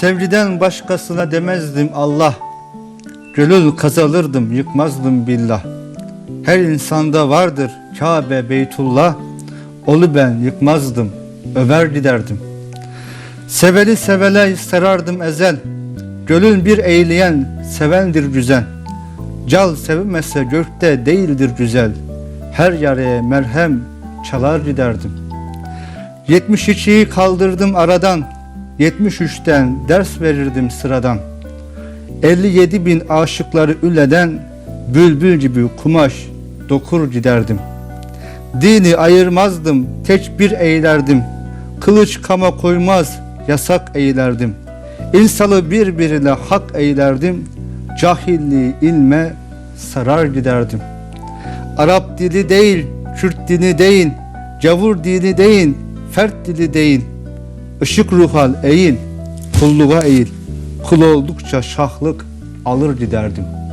Sevgiden başkasına demezdim Allah. Gönül kazalırdım yıkmazdım billah. Her insanda vardır Kabe Beytullah. Olu ben yıkmazdım, över giderdim. Seveli sevele sarardım ezel. Gönül bir eğleyen sevendir güzel. Cal sevilmezse gökte değildir güzel. Her yaraya merhem çalar giderdim. 72'yi kaldırdım aradan. 73'ten ders verirdim sıradan. 57 bin aşıkları üleden bülbül gibi kumaş dokur giderdim. Dini ayırmazdım, tek bir eylerdim. Kılıç kama koymaz, yasak eylerdim. İnsalı birbirine hak eylerdim. Cahilliği ilme sarar giderdim. Arap dili değil, Kürt dini değil, Cavur dini değil, fert dili değil. Işık ruhal eğil, kulluğa eğil. Kul oldukça şahlık alır giderdim.''